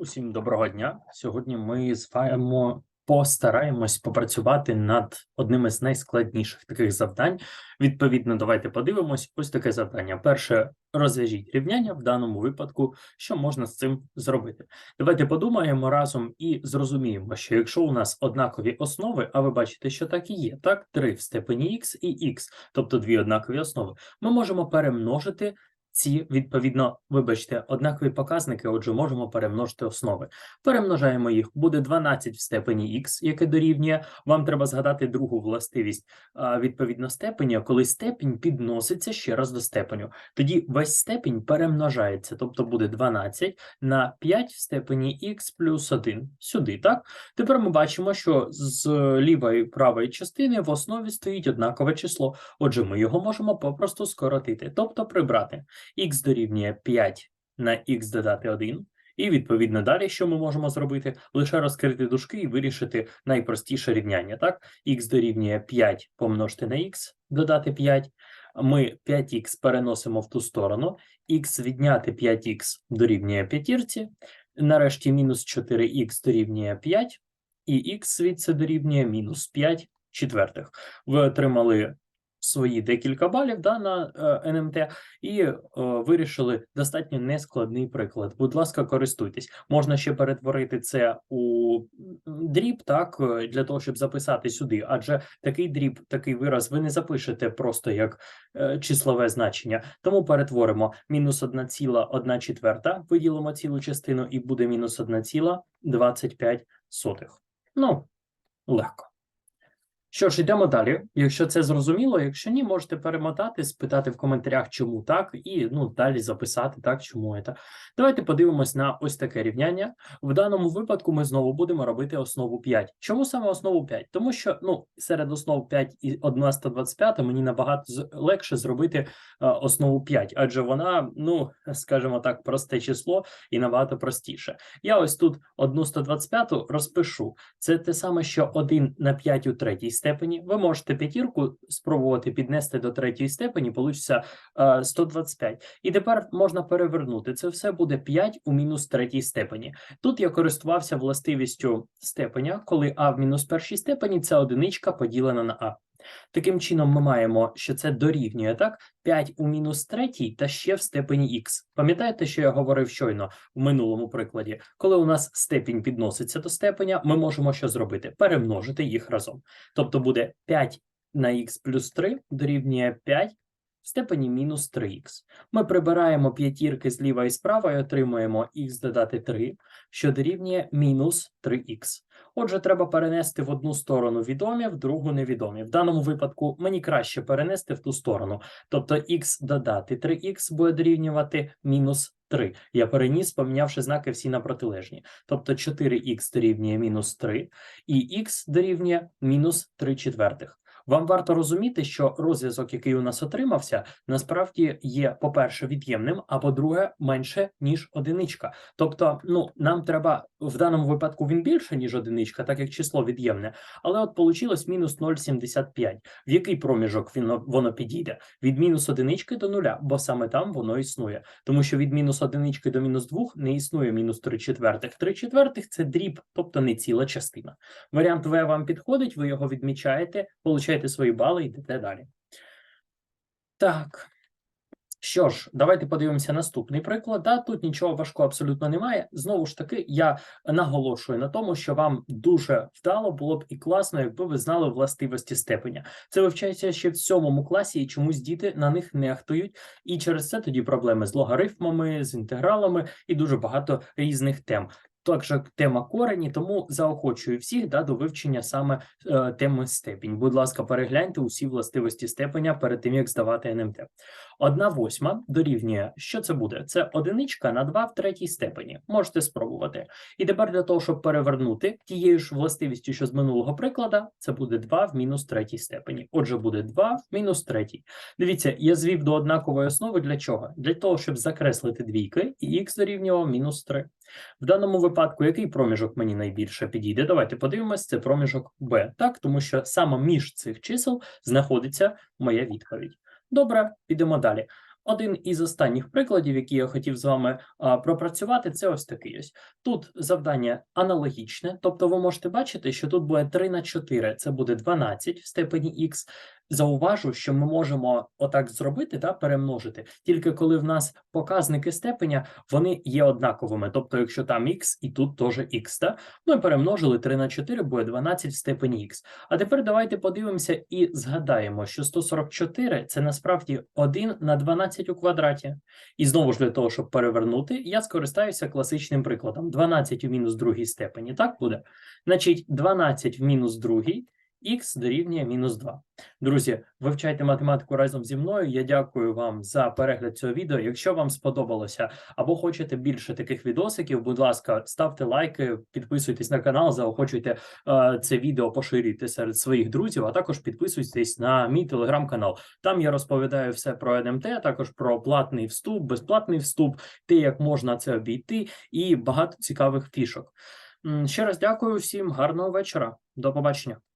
Усім доброго дня. Сьогодні ми з вами постараємось попрацювати над одним із найскладніших таких завдань. Відповідно, давайте подивимось. Ось таке завдання. Перше, розв'яжіть рівняння в даному випадку, що можна з цим зробити. Давайте подумаємо разом і зрозуміємо, що якщо у нас однакові основи, а ви бачите, що так і є, так, 3 в степені х і х, тобто дві однакові основи, ми можемо перемножити ці, відповідно, вибачте, однакові показники, отже, можемо перемножити основи. Перемножаємо їх, буде 12 в степені х, яке дорівнює. Вам треба згадати другу властивість відповідно степеня, коли степінь підноситься ще раз до степеню. Тоді весь степінь перемножається, тобто буде 12 на 5 в степені х плюс 1. Сюди, так? Тепер ми бачимо, що з лівої і правої частини в основі стоїть однакове число. Отже, ми його можемо попросту скоротити, тобто прибрати х дорівнює 5 на х додати 1. І відповідно далі, що ми можемо зробити? Лише розкрити дужки і вирішити найпростіше рівняння. Так, х дорівнює 5 помножити на х, додати 5. Ми 5х переносимо в ту сторону, х відняти 5х дорівнює п'ятірці. Нарешті мінус 4х дорівнює 5, і х звідси дорівнює мінус 5 четвертих. Ви отримали свої декілька балів да, на е, НМТ і е, вирішили достатньо нескладний приклад. Будь ласка, користуйтесь. Можна ще перетворити це у дріб, так е, для того, щоб записати сюди. Адже такий дріб, такий вираз, ви не запишете просто як е, числове значення. Тому перетворимо мінус 1,1 четверта, виділимо цілу частину, і буде мінус 1,25 сотих. Ну, легко. Що ж, йдемо далі. Якщо це зрозуміло, якщо ні, можете перемотати, спитати в коментарях, чому так, і ну далі записати так, чому це. Давайте подивимось на ось таке рівняння. В даному випадку ми знову будемо робити основу 5. Чому саме основу 5? Тому що ну серед основ 5 і 1 125 мені набагато легше зробити е, основу 5, адже вона, ну скажімо так, просте число і набагато простіше. Я ось тут 1 125 розпишу. Це те саме, що 1 на 5 у третій степені. Ви можете п'ятірку спробувати піднести до третьої степені, получиться е, 125. І тепер можна перевернути. Це все буде 5 у мінус третій степені. Тут я користувався властивістю степеня, коли а в мінус першій степені це одиничка поділена на а. Таким чином, ми маємо, що це дорівнює так 5 у мінус третій та ще в степені х. Пам'ятаєте, що я говорив щойно в минулому прикладі? Коли у нас степінь підноситься до степеня, ми можемо що зробити? Перемножити їх разом. Тобто буде 5 на х плюс 3 дорівнює 5 в степені мінус 3х. Ми прибираємо п'ятірки зліва і справа і отримуємо х додати 3, що дорівнює мінус 3х. Отже, треба перенести в одну сторону відомі, в другу невідомі. В даному випадку мені краще перенести в ту сторону. Тобто х додати 3х буде дорівнювати мінус 3. Я переніс, помінявши знаки всі на протилежні. Тобто 4х дорівнює мінус 3, і х дорівнює мінус 3 четвертих. Вам варто розуміти, що розв'язок, який у нас отримався, насправді є, по-перше, від'ємним, а по-друге, менше, ніж одиничка. Тобто, ну, нам треба в даному випадку він більше, ніж одиничка, так як число від'ємне. Але от получилось мінус 0,75. В який проміжок він, воно підійде? Від мінус одинички до нуля, бо саме там воно існує. Тому що від мінус одинички до мінус 2 не існує мінус 3 четвертих. 3 четвертих – це дріб, тобто не ціла частина. Варіант В вам підходить, ви його відмічаєте, получаєте свої бали йдете далі. Так. Що ж, давайте подивимося наступний приклад. Да, тут нічого важкого абсолютно немає. Знову ж таки, я наголошую на тому, що вам дуже вдало було б і класно, якби ви знали властивості степеня. Це вивчається ще в сьомому класі, і чомусь діти на них нехтують. І через це тоді проблеми з логарифмами, з інтегралами і дуже багато різних тем. Також тема корені, тому заохочую всіх да, до вивчення саме е, теми степінь. Будь ласка, перегляньте усі властивості степеня перед тим, як здавати НМТ. Одна восьма дорівнює, що це буде? Це одиничка на 2 в третій степені. Можете спробувати. І тепер для того, щоб перевернути тією ж властивістю, що з минулого приклада, це буде 2 в мінус третій степені. Отже, буде 2 в мінус третій. Дивіться, я звів до однакової основи для чого? Для того, щоб закреслити двійки, і х дорівнював мінус 3. В даному випадку, який проміжок мені найбільше підійде? Давайте подивимось, це проміжок b, так? Тому що саме між цих чисел знаходиться моя відповідь. Добре, підемо далі. один із останніх прикладів, які я хотів з вами а, пропрацювати, це ось такий ось. Тут завдання аналогічне, тобто ви можете бачити, що тут буде 3 на 4, це буде 12 в степені х. Зауважу, що ми можемо отак зробити, да, перемножити, тільки коли в нас показники степеня вони є однаковими. Тобто, якщо там х і тут теж х, да? ми перемножили 3 на 4, буде 12 в степені х. А тепер давайте подивимося і згадаємо, що 144 це насправді 1 на 12 у квадраті. І знову ж для того, щоб перевернути, я скористаюся класичним прикладом. 12 у мінус другій степені, так буде? Значить, 12 в мінус другій, х дорівнює мінус 2. Друзі, вивчайте математику разом зі мною. Я дякую вам за перегляд цього відео. Якщо вам сподобалося або хочете більше таких відосиків, будь ласка, ставте лайки, підписуйтесь на канал, заохочуйте е, це відео поширюйте серед своїх друзів, а також підписуйтесь на мій телеграм-канал. Там я розповідаю все про НМТ, а також про платний вступ, безплатний вступ, те, як можна це обійти, і багато цікавих фішок. Ще раз дякую всім, гарного вечора. До побачення.